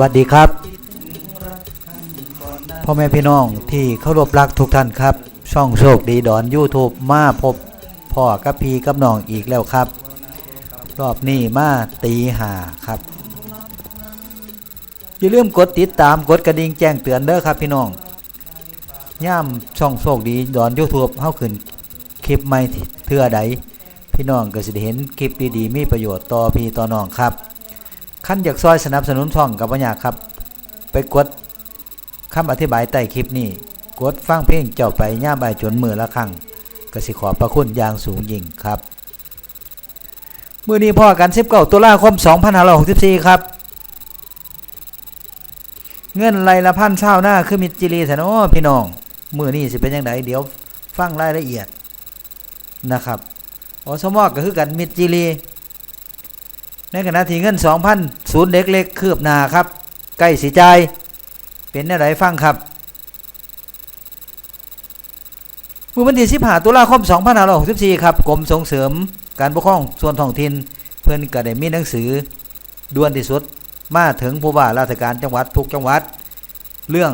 วัสดีครับ พ่อแม่พี่น้องที่เคารพรักทุกท่านครับ ช่องโชคดีดอน YouTube มาพบพ่อกับพี่กับน้องอีกแล้วครับ รอบนี้มาตีหาครับ อย่าลืมกดติดตามกดกระดิ่งแจ้งเตือนเด้อครับพี่น้องย่ามช่องโชคดีดอน YouTube เฮาขึ้นคลิปใหม่เทื่อใดพี่น้องก็สิได้เห็นคลิปดีๆมีประโยชน์ต่อพี่ต่อน้องครับ ขั้นอยากซอยสนับสนุนช่องกับปัญญาครับ ไปกดคำอธิบายใต้คลิปนี้ กดฟังเพลงเจ้าไปย่าใบจนมือละครั้งกสิขอบพระคุณอย่างสูงยิ่งครับเมื่อนี้พ่อกัน19ตุลาคม2564 ครับ เงินไรละพันเช้าหน้าคือมิจิรีแทนโอ้พี่น้องมื่อนี้สิเป็นยังไงเดี๋ยวฟังรายละเอียดนะครับอสมอก็คือกันมิจิรี ในขณะที่เงิน2,000ศูนย์เด็กเล็กคืบหนาครับใกล้สีใจเป็นอะไรฟังครับมือวันที่15ตุลาคม2564ครับกรมส่งเสริมการปกครองส่วนท้องถิ่นเพื่อนก็ได้มีหนังสือด่วนที่สุดมาถึงผู้ว่าราชการจังหวัดทุกจังหวัด เรื่อง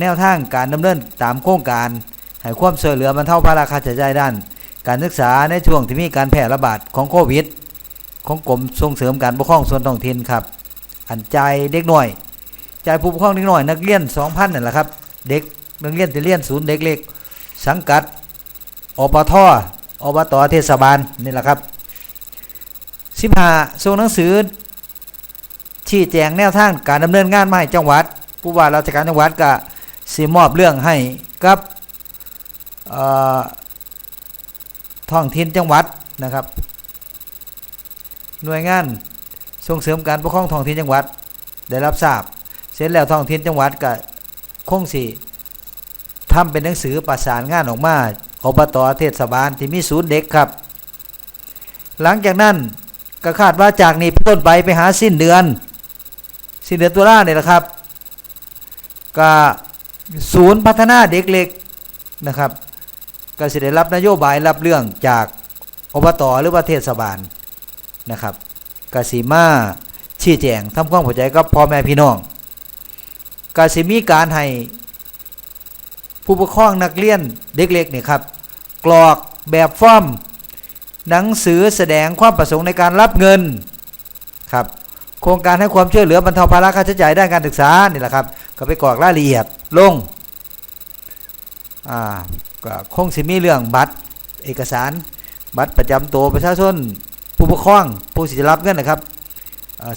แนวทางการดำเนินตามโครงการให้ความช่วยเหลือบรรเทาภาระค่าใช้จ่ายด้าน การศึกษาในช่วงที่มีการแพร่ระบาดของโควิด ของกรมส่งเสริมการปกครองส่วนท้องถิ่นครับ อันใจเด็กหน่อยใจผู้ปกครองเด็กหน่อย นักเรียน2,000นั่นแหละครับ เด็กนักเรียนที่เรียนศูนย์เด็กเล็ก สังกัดอปทอบตเทศบาลนี่แหละครับ15ส่งหนังสือชี้แจงแนวทางการดำเนินงานมาให้จังหวัด ผู้ว่าราชการจังหวัดก็สิมอบเรื่องให้กับท้องถิ่นจังหวัดนะครับ หน่วยงานส่งเสริมการปกครองท้องถิ่นจังหวัด ได้รับทราบ เสร็จแล้วท้องถิ่นจังหวัดก็คงสิทำเป็นหนังสือประสานงานออกมาอบตเทศบาลที่มีศูนย์เด็กครับ หลังจากนั้นก็คาดว่าจากนี้เป็นต้นไปไปหาสิ้นเดือน สิ้นเดือนตุลาเนี่ยแหละครับก็ศูนย์พัฒนาเด็กเล็กนะครับก็สิได้รับนโยบายรับเรื่องจากอบตหรือว่าเทศบาล นะครับกสิมาชี้แจงทำความเข้าใจกับพ่อแม่พี่น้องกสิมีการให้ผู้ปกครองนักเรียนเด็กเล็กนี่ครับกรอกแบบฟอร์มหนังสือแสดงความประสงค์ในการรับเงินครับโครงการให้ความช่วยเหลือบรรเทาภาระค่าใช้จ่ายด้านการศึกษานี่แหละครับก็ไปกรอกรายละเอียดลงอ่าก็คงสิมีเรื่องบัตรเอกสาร บัตรประจำตัวประชาชน ผู้ปกครองผู้สิจะรับเงินนะครับ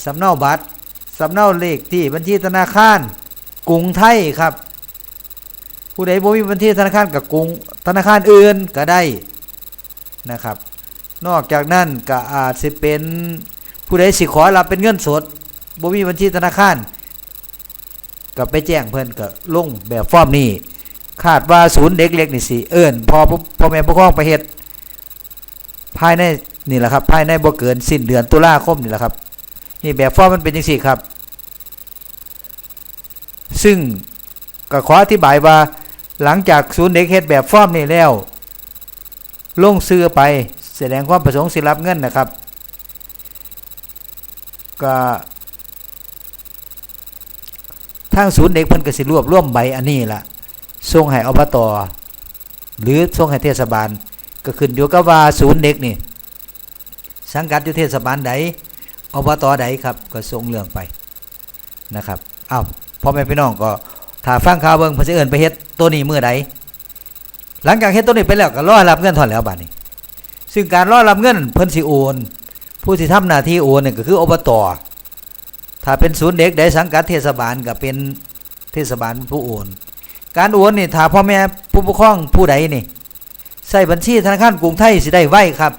สำเนาบัตรสำเนาเลขที่บัญชีธนาคารกรุงไทยครับ ผู้ใดบ่มีบัญชีธนาคารกับกรุงธนาคารอื่นก็ได้นะครับ นอกจากนั้นก็อาจสิเป็นผู้ใดสิขอรับเป็นเงินสดบ่มีบัญชีธนาคารก็ไปแจ้งเพิ่นก็ลงแบบฟอร์มนี้คาดว่าศูนย์เด็กเล็กนี่สิเอิ้นพอพ่อแม่ผู้ปกครองไปเฮ็ดภายใน นี่แหละครับภายในบ่เกินสิ้นเดือนตุลาคมนี่แหละครับ นี่แบบฟอร์มมันเป็นจังซี่ครับ ซึ่งก็ขออธิบายว่าหลังจากศูนย์เด็กเฮ็ดแบบฟอร์มนี่แล้ว ลงซื้อไปแสดงความประสงค์สิรับเงินนะครับ ก็ทางศูนย์เด็กเพิ่นก็สิรวบรวมใบอันนี้ล่ะส่งให้อบตหรือส่งให้เทศบาล ก็ขึ้นอยู่กับว่าศูนย์เด็กนี่ สังกัดอยู่เทศบาลใดอบตใดครับก็ส่งเรื่องไปนะครับอ้าวพ่อแม่พี่น้องก็ถ้าฟังข่าวเบิ่งเพิ่นสิเอิ้นไปเฮ็ดตัวนี้มื้อใดหลังจากเฮ็ดตัวนี้ไปแล้วก็รอรับเงินถอนแล้วบัดนี้ ซึ่งการรอรับเงินเพิ่นสิโอน ผู้ที่ทำหน้าที่โอนนี่ก็คืออบตถ้าเป็นศูนย์เด็กใดสังกัดเทศบาลก็เป็นเทศบาลผู้โอน การโอนนี่ถ้าพ่อแม่ผู้ปกครองผู้ใดนี่ใส่บัญชีธนาคารกรุงไทยสิได้ไวครับ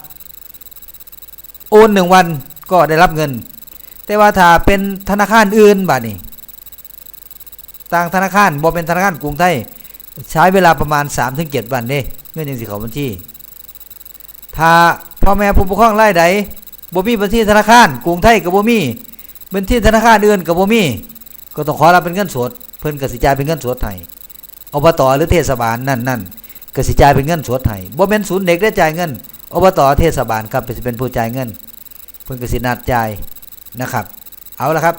โอนหนึ่งวันก็ได้รับเงิน แต่ว่าถ้าเป็นธนาคารอื่นบัดนี้ต่างธนาคารบ่เป็นธนาคารกรุงไทยใช้เวลาประมาณ 3-7 วันเด้เงินยังสิเข้าบัญชีถ้าพ่อแม่ผู้ปกครองรายใดบ่มีบัญชีธนาคารกรุงไทยก็บ่มีบัญชีธนาคารอื่นก็บ่มี ก็ต้องขอรับเป็นเงินสด เพิ่นก็สิจ่ายเป็นเงินสดให้อบตหรือเทศบาลนั่นนั่นก็สิจ่ายเป็นเงินสดให้บ่แม่นศูนย์เด็กได้จ่ายเงิน อบตเทศบาลครับเป็นผู้จ่ายเงินเพิ่นกสินัดจ่ายนะครับ เอาละครับ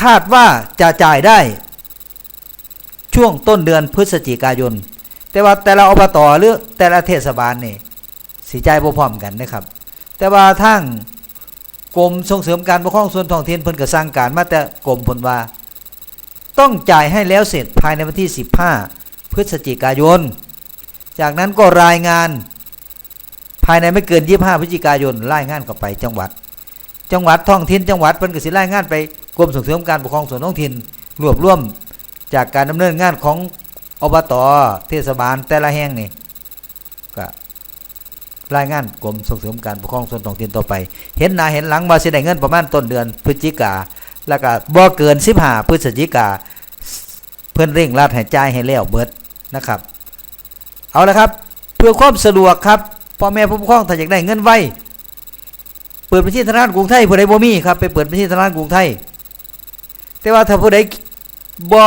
คาดว่าจะจ่ายได้ ช่วงต้นเดือนพฤศจิกายน แต่ว่าแต่ละอบตหรือแต่ละเทศบาลนี่สีจ่ายบ่พร้อมกันนะครับ แต่ว่าทางกรมส่งเสริมการปกครองส่วนท้องถิ่นเพิ่นก็สั่งการมาแต่กรมพนว่า ต้องจ่ายให้แล้วเสร็จภายในวันที่ 15 พฤศจิกายน จากนั้นก็รายงาน ภายในไม่เกิน25พฤศจิกายนรายงานเข้าไปจังหวัด จังหวัดท้องถิ่นจังหวัดเพิ่นก็สิรายงานไปกรมส่งเสริมการปกครองส่วนท้องถิ่นรวบรวมจากการดำเนินงานของอบตเทศบาลแต่ละแห่งนี่ก็รายงานกรมส่งเสริมการปกครองส่วนท้องถิ่นต่อไป เห็นหน้าเห็นหลังว่าสิได้เงินประมาณต้นเดือนพฤศจิกาแล้วก็บ่เกิน15พฤศจิกาเพิ่อนเร่งรัดห้จ่ายให้แล้วเบิดนะครับ เอาละครับ เพื่อความสะดวกครับ พ่อแม่ผู้ปกครองถ้าอยากได้เงินไวเปิดบัญชีธนาคารกรุงไทยผู้ใดบ่มีครับไปเปิดบัญชีธนาคารกรุงไทย แต่ว่าถ้าผู้ใดบ่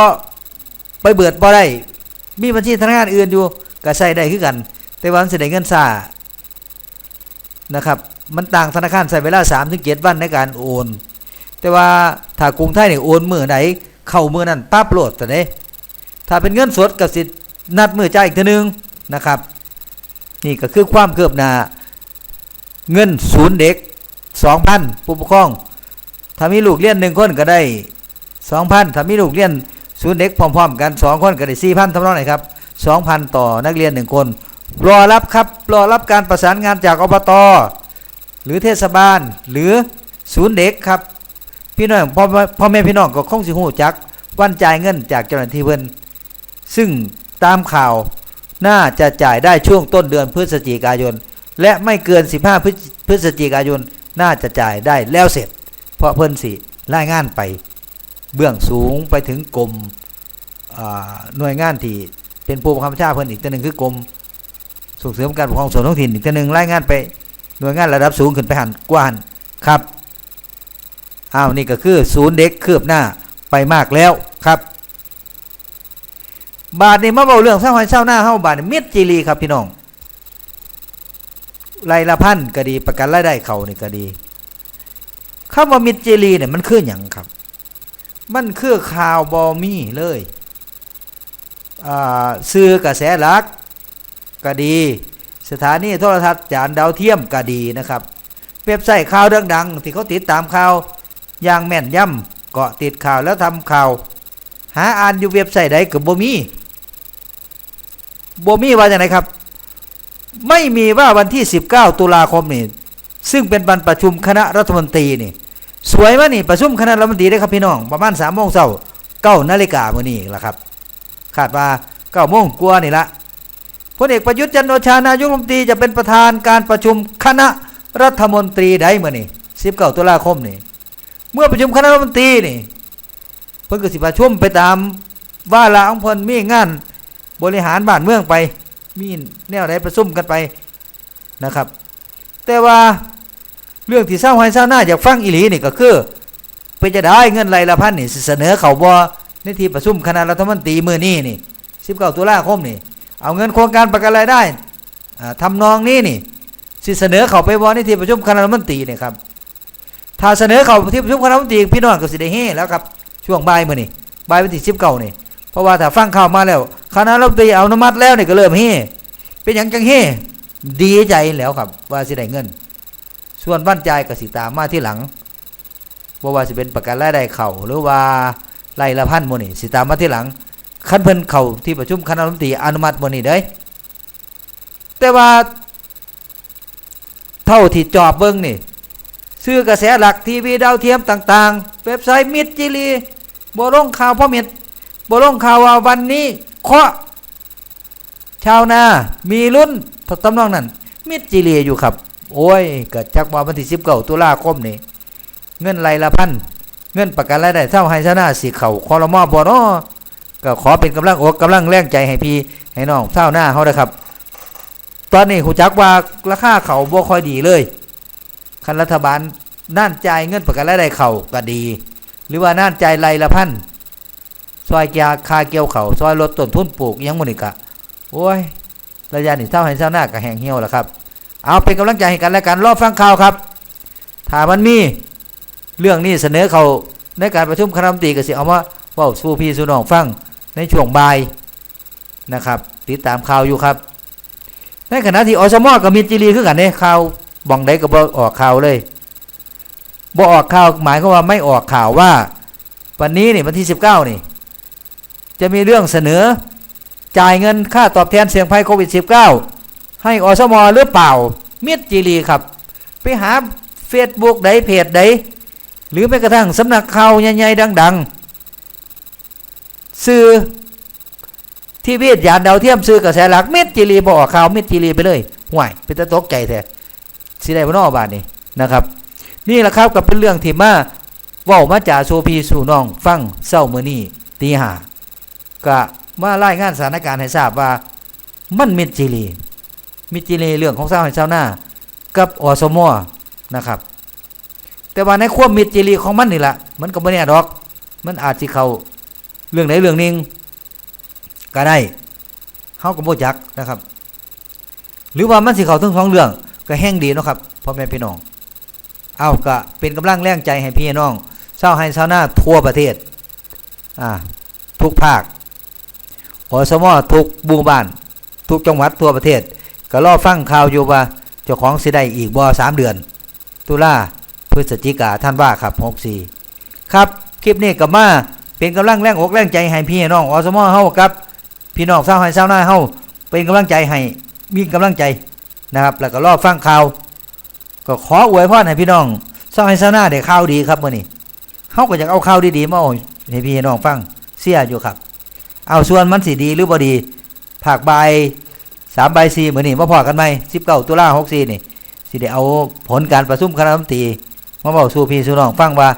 ไปเบิดบ่ได้มีบัญชีธนาคารอื่นอยู่ก็ใช้ได้คือกัน แต่ว่ามันสิได้เงินซ่านะครับ มันต่างธนาคารใช้เวลา3ถึง7วันในการโอน แต่ว่าถ้ากรุงไทยนี่โอนมื้อไหนเข้ามื้อนั้นปั๊บโหลดแต่เด้ถ้าเป็นเงินสดก็สินัดมื้อจ่ายอีกเทีนึงนะครับ นี่ก็คือความคือบหนาเงินศูนย์เด็ก2,000ผู้ปกครองถ้ามีลูกเรียนหนึ่งคนก็ได้2,000ถ้ามีลูกเรียนศูนย์เด็กพร้อมๆ กัน2คนก็ได้4,000ทำนองไหนครับ2,000ต่อนักเรียน1คน รอรับครับ รอรับการประสานงานจากอบต หรือเทศบาลหรือศูนย์เด็กครับ พี่น้องพ่อพ่อแม่พี่น้องก็คงสิฮู้จัก วันจ่ายเงินจากเจ้าหน้าที่เพิ่นซึ่งตามข่าว น่าจะจ่ายได้ช่วงต้นเดือนพฤศจิกายน และไม่เกิน 15พฤศพฤศจิกายน น่าจะจ่ายได้แล้วเสร็จ เพราะเพิ่นสิรายงานไป เบื้องสูงไปถึงกรมหน่วยงานที่เป็นผู้บังคับบัญชาเพิ่นอีกตัวหนึ่งคือกรมส่งเสริมการปกครองส่วนท้องถิ่นอีกตัวหนึ่งรายงานไปหน่วยงานระดับสูงขึ้นไปหันกว่านครับอ้าวนี่ก็คือศูนย์เด็กคืบหน้าไปมากแล้วครับ บาทนี่มาเบาเรื่องเศร้าหอยเศร้าหน้าเฮาบาทเม็ดจีรีครับพี่น้องรายละพันก็ดีประกันรายได้เขานี่ก็ดีคำว่ามิดจีรีเนี่ยมันคืออย่างครับ มันคือข่าวบอมี่เลยซื้อกระแสหลักก็ดี สถานีโทรทัศน์จานดาวเทียมก็ดีนะครับเว็บไซต์ข่าวดังๆที่เขาติดตามข่าวอย่างแม่นยำเกาะติดข่าวแล้วทำข่าว หาอ่านอยู่เว็บไซต์ใดกับบ่มี บ่มีว่าอย่างไรครับ ไม่มีว่าวันที่ 19 ตุลาคมนี่ซึ่งเป็นวันประชุมคณะรัฐมนตรีนี่ สวยมากนี่ประชุมคณะรัฐมนตรีได้ครับพี่น้องประมาณ3โมงเช้าเก้านาฬิกามื้อนี้ล่ะครับคาดว่า9โมงกว่านี่ละพลเอกประยุทธ์จันโอชานายกรัฐมนตรีจะเป็นประธานการประชุมคณะรัฐมนตรีได้มื้อนี้19ตุลาคมนี่เมื่อประชุมคณะรัฐมนตรีนี่เพิ่นก็สิประชุมไปตามว่าละของเพิ่นมีงาน บริหารบ้านเมืองไป มีแนวใดประชุมกันไปนะครับ แต่ว่าเรื่องที่เศร้าให้เศร้าหน้าอยากฟังอีหลีนี่ก็คือไปจะได้เงินรละพันนี่เสนอเขาบ่ในที่ประชุมคณะรัฐมนตรีมือนี้นี่19ตุลาคมนี่เอาเงินโครงการประกันรายได้อ่าทำนองนี้นี่สิเสนอเขาไปบ่ในที่ประชุมคณะรัฐมนตรีนี่ครับถ้าเสนอเขาที่ประชุมคณะรัฐมนตรีพี่น้องก็สิได้เฮแล้วครับช่วงบ่ายมือนี้บ่ายวันที่19นี่เพราะว่าถ้าฟังข่าวมาแล้ว คณะรัฐมนตรีอนุมัติแล้วนี่ก็เริ่มเฮเป็นหยังจังเฮดีใจแล้วครับ ว่าสิได้เงิน ส่วนบ้านใจกสิตามมาที่หลังบ่ว่าสิเป็นประกันรายได้เข้าหรือว่าไล่ละพันหมื้นี่สิตามมาที่หลังคันเพิ่นเข้าที่ประชุมคณะรัฐมนตรีอนุมัติมื้นี้เด้ยแต่ว่า เท่าที่จอบเบิ่งนี่ซื้อกระแสหลักทีวีดาวเทียมต่างๆ เว็บไซต์มิดจิลีบ่ลงข่าวพ่อเม็ดบ่ลงข่าวว่าวันนี้ เคาะชาวนามีลุ้นตำนองนั้นมิดจิลียอยู่ครับ โอ้ยเก็จักว่าวันที่19ตุลาคมนี่เงินไรละพันเงินประกันรายได้เท่าให้ชนาสิเขาคอรมอบเนาะก็ขอเป็นกำลังอกกำลังแรงใจให้พี่ให้น้องเท่าหน้าเฮาเด้อครับ ตอนนี้หูจักว่าราคาเขาบ่ค่อยดีเลยคันรัฐบาลน่านจ่ายเงินประกันรายได้เขาก็ดี หรือว่าน่านจ่ายไรละพัน ซอยเกียคาเกี่ยวเขาซอยลดต้นทุนปลูกยังมื้นี่กะโอ้ยระยะนี้เท่าให้เท่าหน้าก็แหงเหี่ยวแล้วครับ เอาเป็นกำลังใจให้กันและกันรอบฟังข่าวครับถ้ามันมีเรื่องนี้เสนอเขาในการประชุมคณะรัฐมนตรีก็สิเอามาเว้าสู่พี่สู่น้องฟังในช่วงบ่ายนะครับ ติดตามข่าวอยู่ครับในขณะที่อสมอกับมิจิรีคือกันเด้ข่าวบ่องใดก็บ่ออกข่าวเลยบ่ออกข่าวหมายความว่าไม่ออกข่าวว่า วันนี้นี่วันที่19นี่ จะมีเรื่องเสนอ จ่ายเงินค่าตอบแทนเสี่ยงภัยโควิด -19 ให้อสมหรือเปล่า มิตรจิรีครับ ไปหาเฟซบุ๊กใดเพจใดหรือแม้กระทั่งสำนักข่าวใหญ่ๆดัง ๆ สื่อที่วียานดาวเทียมซื้อกระแสหลักเม็ดจีรีบออกข่าวเม็ดจีรีไปเลยห่วยเป็นตะตกใจแท้สิได้บ่นอบาดนี้นะครับ นี่แหละครับก็เป็นเรื่องที่มาว้ามาจากโซพีสู่น้อง ฟังเศร้ามื้อนี้ตีห้า ก็มารายงานสถานการณ์ให้ทราบว่า มันม็ดจีรีมิดจีรีเรื่องของเศร้าให้เศร้าหน้า กับอสมนะครับ แต่ว่าในความมิดจีรีของมันนี่แหละมันก็บ่แน่ดอก มันอาจสิเขาเรื่องไหนเรื่องหนึงก็ได้เฮาก็บ่จักนะครับ หรือว่ามันสิเข้าถึงสองเรื่องก็แห้งดีนะครับพ่อแม่พี่น้องเอาก็เป็นกำลังแรงใจให้พี่น้องชาวไฮชาวนาทั่วประเทศอ่าทุกภาค อสมอทุกบูบ้าน ทุกจังหวัดทั่วประเทศ ก็รอฟังข่าวอยู่ว่าเจ้าของสิได้อีกบ่สามเดือน ตุลาพฤศจิกาท่านว่าครับ64ครับคลิปนี้ก็มาเป็นกำลังแรงอกแรงใจให้พี่น้องอสมอเฮาครับ พี่น้องชาวไร่ชาวนาเฮาเป็นกำลังใจให้มีกำลังใจนะครับ แล้วก็รอฟังข่าว ก็ขออวยพรให้พี่น้องชาวไร่ชาวนาได้ข่าวดีครับมื้อนี้เฮาก็อยากเอาข่าวดีๆมาให้พี่น้องฟังเสียอยู่ครับ เอาส่วนมันสิดีหรือบ่ดีภาคบ่าย3บ่าย4มื้อนี้มาพอกันใหม่19ตุลาคม64นี่สิได้เอาผลการประชุมคณะรัฐมนตรีมาเว้าสู่พี่สู่น้องฟังว่า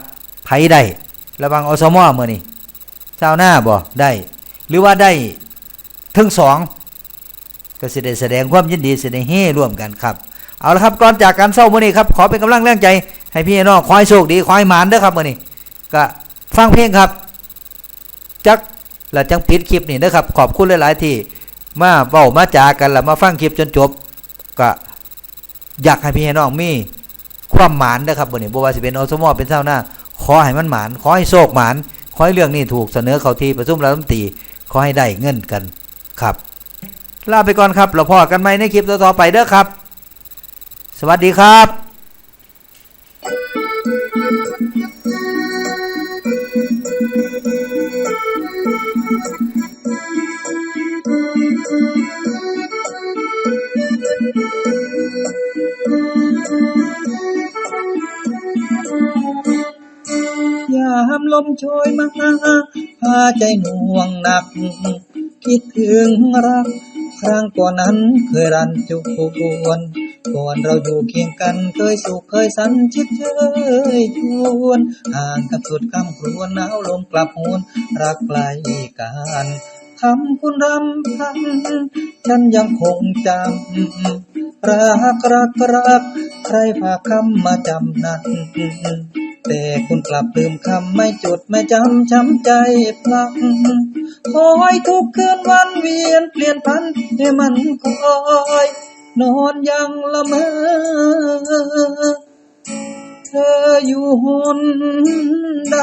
ไผได้ระวังอสมมื้อนี้ชาวนาบ่ได้ หรือว่าได้ทั้งสองก็สิได้แสดงความยินดีสิได้เฮร่วมกันครับ เอาละครับก่อนจากการเศร้าเมื้อนี้ครับขอเป็นกำลังแรงใจ ให้พี่น้องขอให้โชคดีขอให้หมานเด้อครับเมื้อนี้ก็ฟังเพลงครับจัก แล้วจังปิดคลิปนี่นะครับขอบคุณหลาย ๆ ที่มาเว้ามาจากันแล้วมาฟังคลิปจนจบก็อยากให้พี่น้องมีความหมานนะครับมื้อนี้บ่ว่าสิเป็นอสมอเป็นเจ้าหน้าขอให้มันหมานขอให้โชคหมานขอให้เรื่องนี้ถูกเสนอเขาที่ประชุมรัฐมนตรีขอให้ได้เงินกันครับลาไปก่อนครับเราพอกันใหมในคลิปต่อๆไปเด้อครับ สวัสดีครับ ช่วยมาพาใจหน่วงหนัก คิดถึงรัก ครั้งก่อนนั้นเคยรันจุกวนก่อนเราอยู่เคียงกันเคยสุขเคยสันชิดเชยชวนห่างกับสุดคำครวญหนาวลมกลับหวนรักไกลกัน คำคุณรำพันฉันยังคงจำรักรักรัก ใครฝากคำมาจำนั้น แต่คุณกลับลืมคำไม่จดไม่จำช้ำใจพลังคอยทุกคืนวันเวียนเปลี่ยนพันให้มันคอย นอนยังละเมอ อยู่หนใด